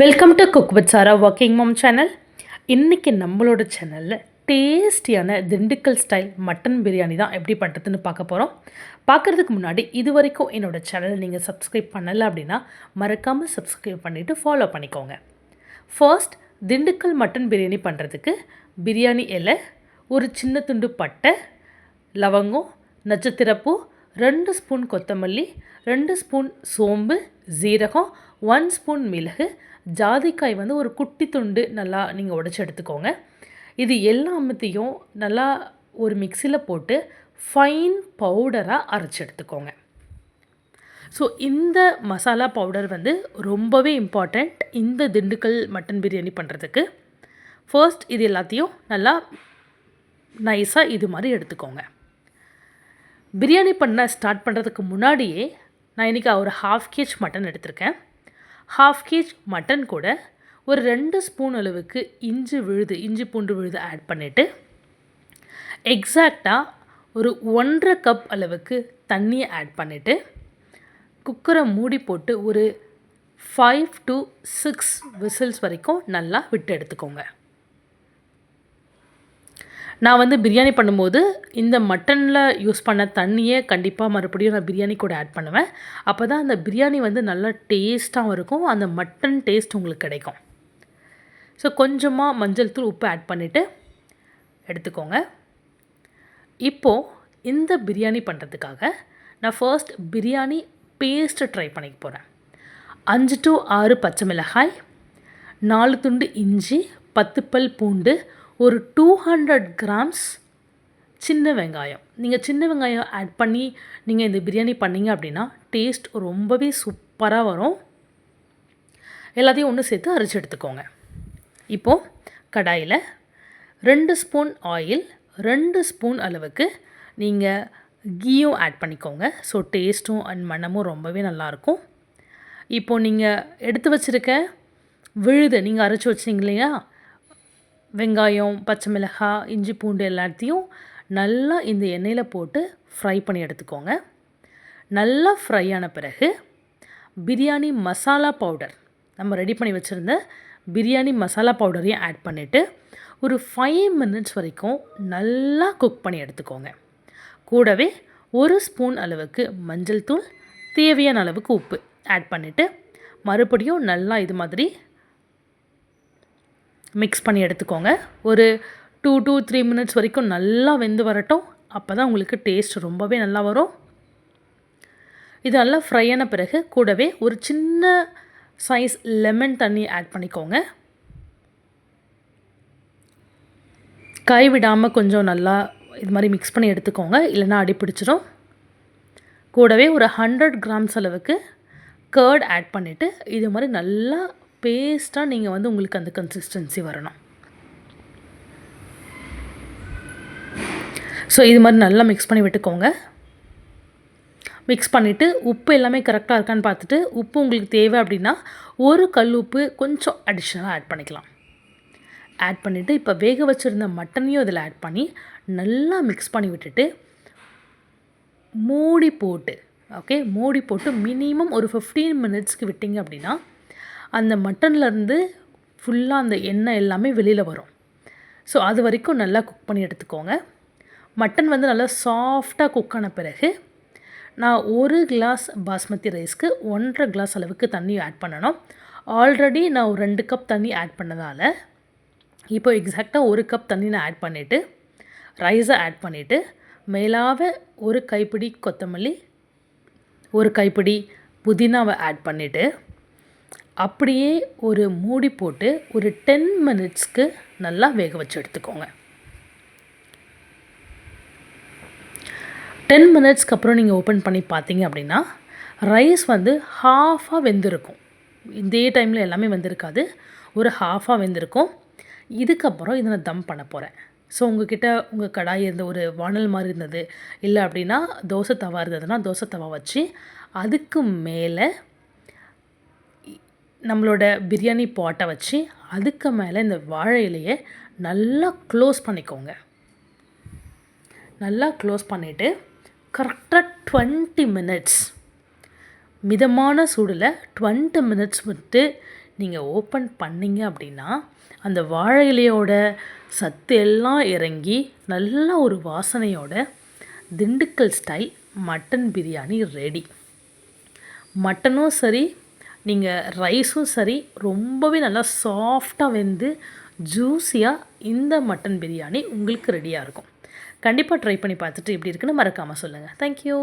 Welcome to cook with Sara working mom channel இன்றைக்கி நம்மளோட சேனலில் டேஸ்டியான திண்டுக்கல் ஸ்டைல் மட்டன் பிரியாணி தான் எப்படி பண்ணுறதுன்னு பார்க்க போகிறோம் பார்க்குறதுக்கு முன்னாடி இது வரைக்கும் என்னோடய சேனலை நீங்கள் சப்ஸ்கிரைப் பண்ணலை அப்படின்னா மறக்காமல் சப்ஸ்கிரைப் பண்ணிவிட்டு ஃபாலோ பண்ணிக்கோங்க. ஃபர்ஸ்ட் திண்டுக்கல் மட்டன் பிரியாணி பண்ணுறதுக்கு பிரியாணி இலை ஒரு சின்ன துண்டு பட்டை லவங்கம் நட்சத்திரப்பூ ரெண்டு ஸ்பூன் கொத்தமல்லி ரெண்டு ஸ்பூன் சோம்பு ஜீரகம் ஒன் ஸ்பூன் மிளகு ஜாதிக்காய் வந்து ஒரு குட்டி துண்டு நல்லா நீங்கள் உடச்சி எடுத்துக்கோங்க. இது எல்லாமத்தையும் நல்லா ஒரு மிக்சியில் போட்டு ஃபைன் பவுடராக அரைச்சி எடுத்துக்கோங்க. ஸோ இந்த மசாலா பவுடர் வந்து ரொம்பவே இம்பார்ட்டண்ட் இந்த திண்டுக்கல் மட்டன் பிரியாணி பண்ணுறதுக்கு ஃபர்ஸ்ட் இது எல்லாத்தையும் நல்லா நைஸாக இது மாதிரி எடுத்துக்கோங்க. பிரியாணி பண்ண ஸ்டார்ட் பண்ணுறதுக்கு முன்னாடியே நான் இன்றைக்கி ஒரு ஹாஃப் கேஜ் மட்டன் எடுத்திருக்கேன். ஹாஃப் கேஜ் மட்டன் கூட ஒரு ரெண்டு ஸ்பூன் அளவுக்கு இஞ்சி விழுது இஞ்சி பூண்டு விழுது ஆட் பண்ணிவிட்டு எக்ஸாக்டாக ஒரு ஒன்றரை கப் அளவுக்கு தண்ணியை ஆட் பண்ணிவிட்டு குக்கரை மூடி போட்டு ஒரு ஃபைவ் டு சிக்ஸ் விசில்ஸ் வரைக்கும் நல்லா விட்டு எடுத்துக்கோங்க. நான் வந்து பிரியாணி பண்ணும்போது இந்த மட்டனில் யூஸ் பண்ண தண்ணியே கண்டிப்பாக மறுபடியும் நான் பிரியாணி கூட ஆட் பண்ணுவேன். அப்போ தான் அந்த பிரியாணி வந்து நல்லா டேஸ்ட்டாகவும் இருக்கும். அந்த மட்டன் டேஸ்ட் உங்களுக்கு கிடைக்கும். ஸோ கொஞ்சமாக மஞ்சள் தூள் உப்பு ஆட் பண்ணிவிட்டு எடுத்துக்கோங்க. இப்போது இந்த பிரியாணி பண்ணுறதுக்காக நான் ஃபர்ஸ்ட் பிரியாணி பேஸ்ட்டு ட்ரை பண்ணிக்க போகிறேன் அஞ்சு டு ஆறு பச்சை மிளகாய் நாலு துண்டு இஞ்சி பத்து பல் பூண்டு ஒரு டூ ஹண்ட்ரட் கிராம்ஸ் சின்ன வெங்காயம். நீங்கள் சின்ன வெங்காயம் ஆட் பண்ணி நீங்கள் இந்த பிரியாணி பண்ணீங்க அப்படின்னா டேஸ்ட் ரொம்பவே சூப்பராக வரும். எல்லாத்தையும் ஒன்று சேர்த்து அரைச்சி எடுத்துக்கோங்க. இப்போது கடாயில் ரெண்டு ஸ்பூன் ஆயில் ரெண்டு ஸ்பூன் அளவுக்கு நீங்கள் கீயும் ஆட் பண்ணிக்கோங்க. ஸோ டேஸ்ட்டும் அண்ட் மணமும் ரொம்பவே நல்லாயிருக்கும். இப்போது நீங்கள் எடுத்து வச்சுருக்க விழுது நீங்கள் அரைச்சி வச்சிங்க இல்லையா? வெங்காயம் பச்சை மிளகாய் இஞ்சி பூண்டு எல்லாத்தையும் நல்லா இந்த எண்ணெயில் போட்டு ஃப்ரை பண்ணி எடுத்துக்கோங்க. நல்லா ஃப்ரை ஆன பிறகு பிரியாணி மசாலா பவுடர் நம்ம ரெடி பண்ணி வச்சுருந்த பிரியாணி மசாலா பவுடரையும் ஆட் பண்ணிவிட்டு ஒரு ஃபைவ் மினிட்ஸ் வரைக்கும் நல்லா குக் பண்ணி எடுத்துக்கோங்க. கூடவே ஒரு ஸ்பூன் அளவுக்கு மஞ்சள் தூள் தேவையான அளவுக்கு உப்பு ஆட் பண்ணிவிட்டு மறுபடியும் நல்லா இது மாதிரி மிக்ஸ் பண்ணி எடுத்துக்கோங்க. ஒரு டூ டூ த்ரீ மினிட்ஸ் வரைக்கும் நல்லா வெந்து வரட்டும். அப்போ தான் உங்களுக்கு டேஸ்ட் ரொம்பவே நல்லா வரும். இது நல்லா ஃப்ரை ஆன பிறகு கூடவே ஒரு சின்ன சைஸ் லெமன் தண்ணி ஆட் பண்ணிக்கோங்க. கை விடாமல் கொஞ்சம் நல்லா இது மாதிரி மிக்ஸ் பண்ணி எடுத்துக்கோங்க. இல்லைன்னா அடி பிடிச்சிரும். கூடவே ஒரு ஹண்ட்ரட் கிராம்ஸ் அளவுக்கு கேர்ட் ஆட் பண்ணிவிட்டு இது மாதிரி நல்லா பேஸ்ட்டாக நீங்கள் வந்து உங்களுக்கு அந்த கன்சிஸ்டன்சி வரணும். ஸோ இது மாதிரி நல்லா மிக்ஸ் பண்ணி விட்டுக்கோங்க. மிக்ஸ் பண்ணிவிட்டு உப்பு எல்லாமே கரெக்டாக இருக்கான்னு பார்த்துட்டு உப்பு உங்களுக்கு தேவை அப்படின்னா ஒரு கல் உப்பு கொஞ்சம் அடிஷ்னலாக ஆட் பண்ணிக்கலாம். ஆட் பண்ணிவிட்டு இப்போ வேக வச்சுருந்த மட்டனையும் இதில் ஆட் பண்ணி நல்லா மிக்ஸ் பண்ணி விட்டுட்டு மூடி போட்டு ஓகே மூடி போட்டு மினிமம் ஒரு ஃபிஃப்டீன் மினிட்ஸ்க்கு விட்டிங்க அப்படின்னா அந்த மட்டன்லேருந்து ஃபுல்லாக அந்த எண்ணெய் எல்லாமே வெளியில் வரும். ஸோ அது வரைக்கும் நல்லா குக் பண்ணி எடுத்துக்கோங்க. மட்டன் வந்து நல்லா சாஃப்டாக குக் ஆன பிறகு நான் ஒரு கிளாஸ் பாஸ்மதி ரைஸ்க்கு ஒன்றரை கிளாஸ் அளவுக்கு தண்ணி ஆட் பண்ணணும். ஆல்ரெடி நான் ஒரு ரெண்டு கப் தண்ணி ஆட் பண்ணதால் இப்போ எக்ஸாக்டாக ஒரு கப் தண்ணி நான் ஆட் பண்ணிவிட்டு ரைஸை ஆட் பண்ணிவிட்டு மேலாக ஒரு கைப்பிடி கொத்தமல்லி ஒரு கைப்பிடி புதினாவை ஆட் பண்ணிவிட்டு அப்படியே ஒரு மூடி போட்டு ஒரு டென் மினிட்ஸ்க்கு நல்லா வேக வச்சு எடுத்துக்கோங்க. டென் மினிட்ஸ்க்கு அப்புறம் நீங்கள் ஓப்பன் பண்ணி பார்த்தீங்க அப்படின்னா ரைஸ் வந்து ஹாஃபாக வெந்திருக்கும். இதே டைமில் எல்லாமே வெந்திருக்காது. ஒரு ஹாஃபாக வெந்திருக்கும். இதுக்கப்புறம் இதை நான் தம் பண்ண போகிறேன் ஸோ உங்ககிட்ட உங்கள் கடாய் இருந்த ஒரு வானல் மாதிரி இருந்தது. இல்லை அப்படின்னா தோசை தவா இருந்ததுன்னா தோசை தவா வச்சு அதுக்கு மேலே நம்மளோட பிரியாணி பாட்டை வச்சு அதுக்கு மேலே இந்த வாழை இலையை நல்லா க்ளோஸ் பண்ணிக்கோங்க. நல்லா க்ளோஸ் பண்ணிவிட்டு கரெக்டாக டுவெண்ட்டி மினிட்ஸ் மிதமான சூடில் டுவெண்ட்டி மினிட்ஸ் விட்டு நீங்கள் ஓப்பன் பண்ணீங்க அப்படின்னா அந்த வாழை இலையோட சத்து எல்லாம் இறங்கி நல்ல ஒரு வாசனையோட Dindigul style mutton biryani ready மட்டனும் சரி நீங்கள் ரைஸும் சரி ரொம்பவே நல்லா சாஃப்டாக வெந்து ஜூஸியாக இந்த மட்டன் பிரியாணி உங்களுக்கு ரெடியாக இருக்கும். கண்டிப்பாக ட்ரை பண்ணி பார்த்துட்டு எப்படி இருக்குன்னு மறக்காமல் சொல்லுங்கள் தேங்க்யூ